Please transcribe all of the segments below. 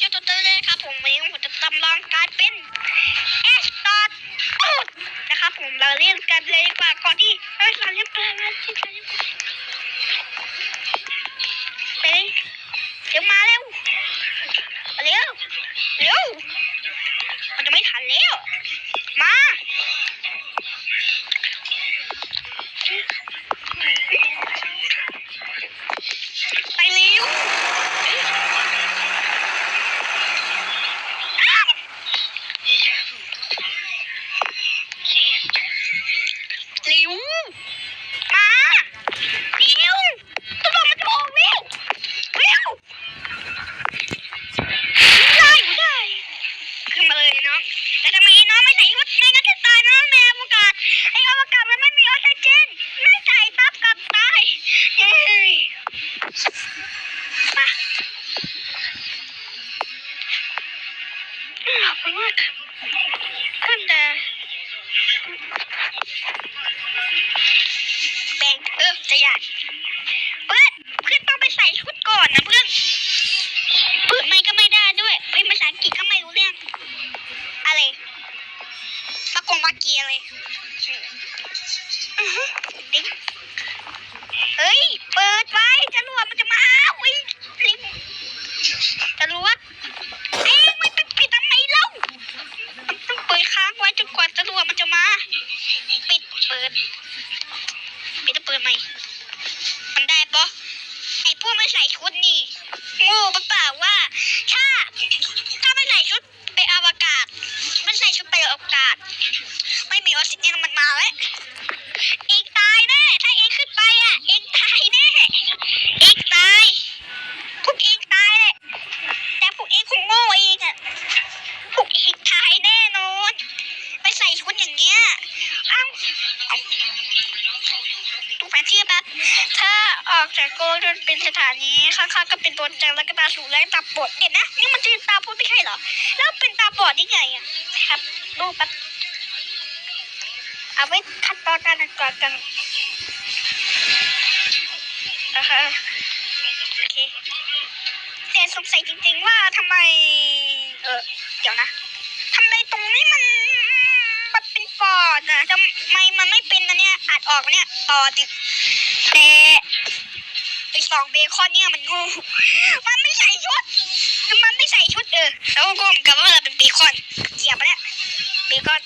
เจ้าตัวเต้เลยครับผมวันนี้ผมจะจำลองการเป็นแอสตอดตูดนะครับผมเราเรียนกันเลยดีกว่าก่อนที่เอ้ยเราเรียนไปแล้วที่เราเรียนไปเลยเดี๋ยวมาเร็วเร็วเร็วมันจะไม่ทันแล้วมาาศ ไอ้อวกาศมันไม่มีออกซิเจน ไม่ใส่ปั๊บกลับตายเย้ยมาขอบคุณมากขึ้นแต่แบงเออจะหยาด ข้างๆก็เป็นตัวจังแล้วก็ตาสูงแล้วตาบอดเดี๋ยนะนี่มันจะตาพูดไม่ใช่เหรอ แล้วเป็นตาบอดได้ไงอะครับดูแป๊บเอาไว้ขั้นตอนการก่อนกันนะคะโอเคแต่สงสัยจริงๆว่าทำไม เออเดี๋ยวนะทำไมตรงนี้มันมันเป็นปอดอะทำไมมันไม่เป็นอันเนี้ยอาจออกเนี่ยปอดเนี่ยแต่ สองเบคอนเนี่ยมันโงูมันไม่ใส่ชุด มันไม่ใส่ชุดเออแล้วก็งกับว่าเราเป็นเบคอนเกี่ยวปะเนี่ยเบคอน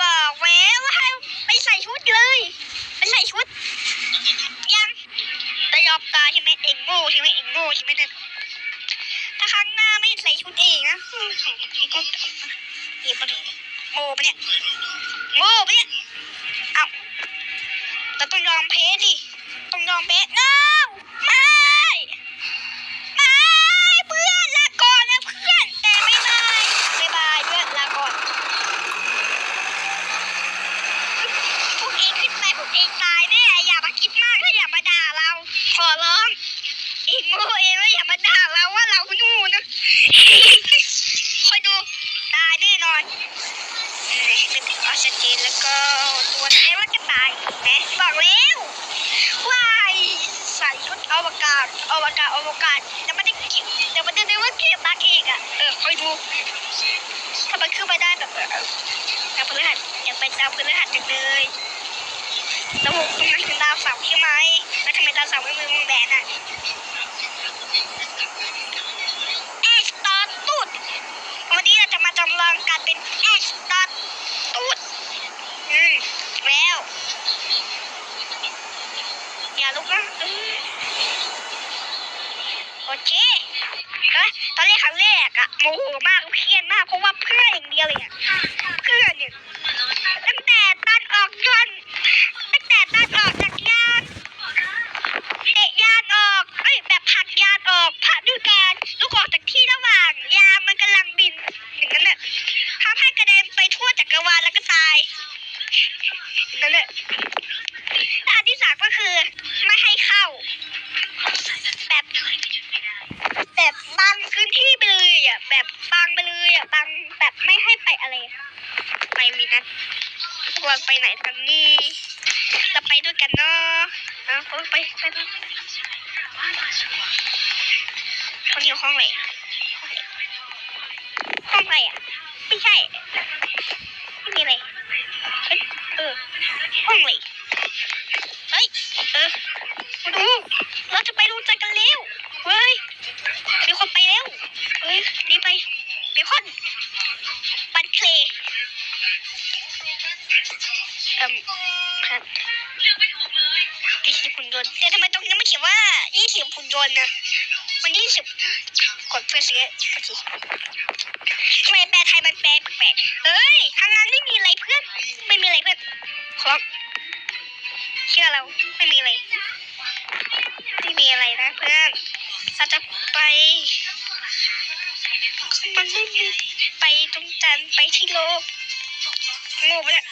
บอกแววว่าให้ไม่ใส่ชุดเลยไม่ใส่ชุดยังแต่ยอมตายใช่ไหมเอ็งโง่ใช่ไหมเอ็งโง่ใช่ไหมเนี่ยถ้าครั้งหน้าไม่ใส่ชุดเองนะอืมก็หยิบมาดิโง่ปะเนี่ยโง่ปะเนี่ยเอ้าเราต้องยอมแพ้ดิ ต้องยอมแพ้ no ไม่ ไม่ เพื่อนลาก่อนนะเพื่อน แต่ไม่บายไม่บายเพื่อนลาก่อนพวกเองขึ้นไปพวกเองตายแน่อย่ามาคิดมากและอย่ามาด่าเรา ขอร้องเองโง่เองแล้วอย่ามาด่าเราว่าเรานู่นะคอยดูตายแน่นอนนี่เป็นออกซิเจนแล้วก็ตัวนี้มบอกแล้ววายใส่ชุด อวกาศอวกาศอวกาศแต่ไม่ได้เกี่ยวแต่มันจะได้ว่าเก็บตาเองอะเออคอยดูถ้ามันขึ้นไปได้แบบเออดาวพฤหัสอยากไปดาวพฤหัสจังเลยแล้วผมตรงนั้นคือดาวเสาร์ใช่ไหมแล้วทำไมดาวเสาร์ไม่มือมึงแบนอะแอสตอตูดวันนี้เราจะมาจำลองการเป็นแอชตัดตูดอืมแล้วอย่าลุกนะ อืมโอเคตอนแรกครั้งแรกอะโมโหมากเครียดมากเพราะว่าเพื่อนอย่างเดียวเลยอะเพื่อนเนี่ย อะบางแบบไม่ให้ไปอะไร ไปมีนัควรไปไหนกันนี่จะไปด้วยกันเนาะเอาไปไปไปคนอยู่ห้องไหนห้องไหนอะ ไม่ใช่ไม่มีอะไรเออห้องไหนเฮ้ยเออดูเราจะไปดูใจกันเร็วเว้ย สิบหุ่นนะมันยี่สิบกดเพื่อซื้อโอเคทำไมแปลไทยมันแปลแปลกเอ้ยทางนั้นไม่มีอะไรเพื่อน ไม่มีอะไรเพื่อนขอเชื่อเราไม่มีอะไร ไม่มีอะไรนะเพื่อนเราจะไปมันไม่มีไปตรงจันไปที่โลกโง่ปเนี่ย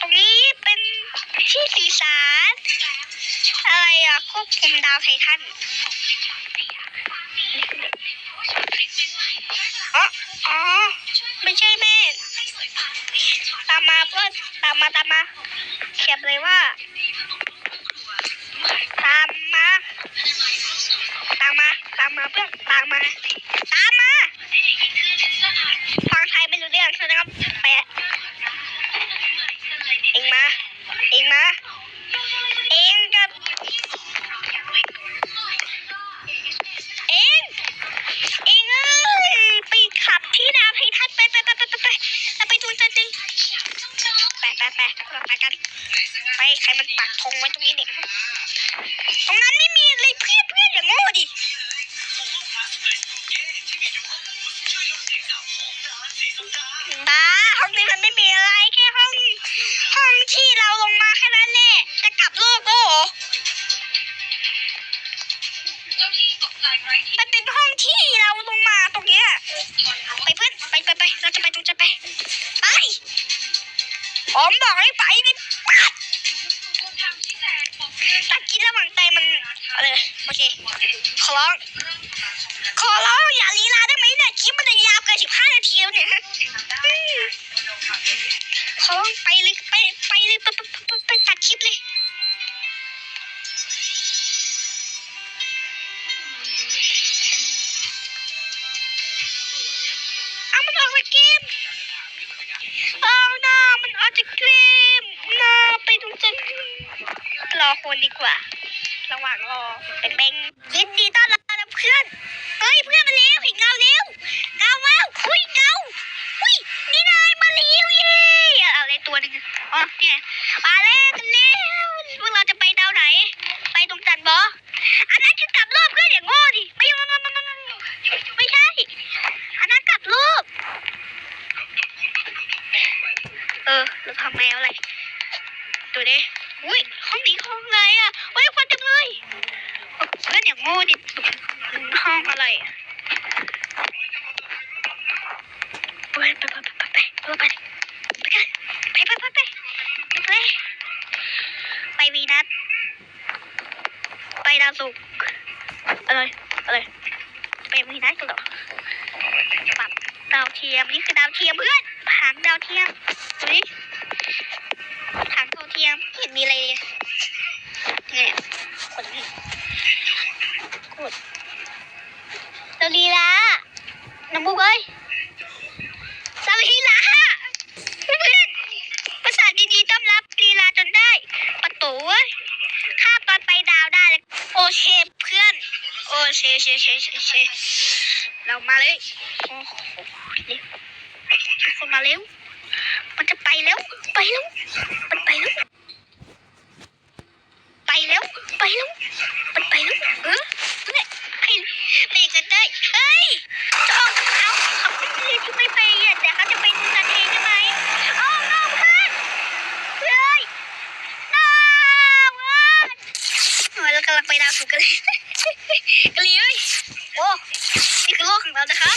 ตรงนี้เป็นที่สื่อสารอะไรอะ ควบคุมดาวไททันอ๋ออ๋อ ไม่ใช่แม่ตามมาเพื่อนตามมาตามมาเขียนเลยว่า ตามมา ตามมา ตามมาเพื่อน ตามมา กัน ไปใครมันปักธงไว้ตรงนี้เนี่ยตรงนั้นไม่มีเลยเพื่อนเพื่อนอย่างโง่ดิบ้าห้องนี้มันไม่มีอะไรแค่ห้องห้องที่เราลงมาแค่นั้นแหละจะกลับโลกก็เหรอมันเป็นห้องที่เราลงมาตรงเนี้ยไปเพื่อนไปไปไปเราจะไปตรงจะไป ผมบอกให้ไปนี่ตัดกินระหว่างใจมันอะไรโอเค ขอร้อง ขอร้องอย่าลีลาได้ไหมเนี่ยคลิปมันจะยาวเกินสิบห้านาทีแล้วเนี่ยฮะขอร้องไปเลยไปไปเลยไปไปไปไปตัดคลิปเลยเอามันออกจากเกม เอาหน้ามันออกจากเกมหน้าไปตรงจันรอคนดีกว่า ระหว่างรอเป็นแบงยินดีต้อนรับนะเพื่อน เฮ้ยเพื่อนมาเร็วเห็นเงาเร็วเงาว้าวคุยเงาคุยนี่นายมาเร็วเย่เอาอะไรตัวหนึงอ๋อเนี่ยมาเร็วกันเร็วพวกเราจะไปดาวไหน ไปตรงจันทร์บออันนั้นคือกลับรอบเพื่อนอย่างโง่ดิไม่ไม่ไม่ไม่ไม่ไม่ใช่ อันนั้นกลับรอบเออเราทำแมวอะไรดูดิอุ้ยห้องนี้ห้องอะไรอะเฮ้ยควันจังเลยเพื่อนอย่างโง่ดิห้องอะไรอะไปไปไปไปไปไปไปไปกันไปไปไปไปไปไปวีนัสไปดาวศุกอะไรอะไรไปวีนัสกันเหรอปรับดาวเทียมนี่คือดาวเทียมเพื่อน หางดาวเทียมดูดิหางดาวเทียมเห็นมีอะไรเลยเนี่ยกดนี่กดสลีลาน้ำบุกเอ้ยสลีลาเพื่อนภาษาดีๆต้อนรับลีลาจนได้ ประตูเว้ยข้าตอนไปดาวได้เลยโอเคเพื่อน โอเคเชเชเชเชเรามาเลยโอ้โหเร็วทุกคน มาเร็ว มันจะไปแล้ว ไปแล้ว มันไปแล้ว ไปแล้ว ไปแล้ว มันไปแล้ว เออเนี่ยให้ไปกันได้เฮ้ยจองเอาเขาไม่ได้ที่ไม่ไปอะแต่เขาจะไปดูกันเองใช่ไหมโอ้น้องเพื่อนเฮ้ยน้องเอ้ยโอ้ยเรากำลังไปดาวสุกร์กันเลยกะลีเอ้ยโอ้นี่คือโลกของเรานะคะ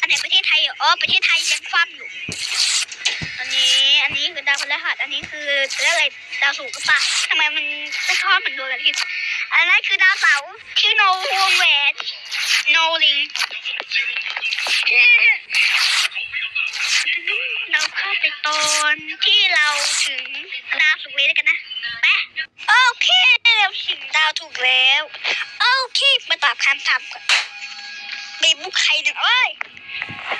อันไหนประเทศไทยเหรออ๋อประเทศไทยยังคว่ำอยู่ อันนี้ อันนี้คือดาวพฤหัสอัน นี้คือเรื่องอะไรดาวศุกร์ก็ปะทำไมมันไม่ชอบเหมือนดวงอาทิตย์อันนั้นคือดาวเสาร์ชื่อโนวงแหวนโนลิงเราเข้าไปตอนที่เราถึงดาวศุกร์เลยแล้วกันนะไปโอเคเราถึงดาวถูกแล้วโอเคมาตอบคำถามก่อนเบบุกใครหนึ่งเอ้ย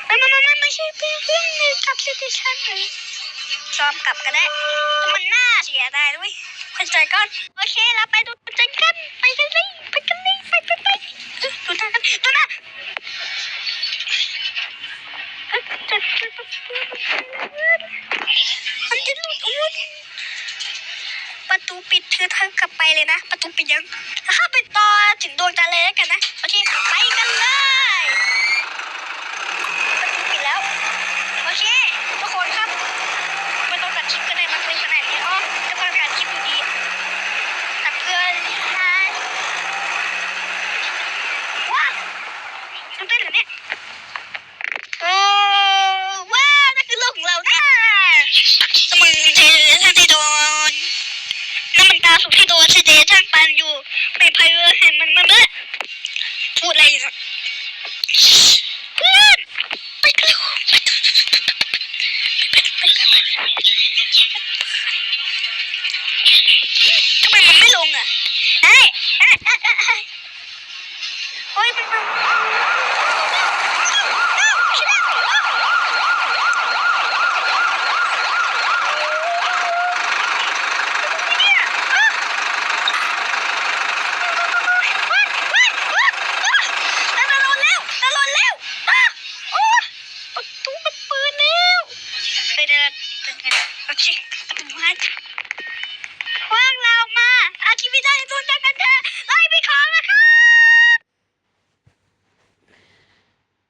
ไม่ไม่ไม่ไม่ใช่เพื่อนเพื่อนในกับซิติชันเลย ชอมกลับก็ได้มันน่าเสียดายด้วยไปใจก่อนโอเคเราไปดูใจกันไปกันเลยไปกันเลยไปไปไปดูทากันดูนะมันจะหลุดอุ้ยประตูปิดเธอทางกลับไปเลยนะ ประตูปิดยังถ้าเป็นตอนถึงดวงจันทร์เลยกันนะโอเคไปกันเลย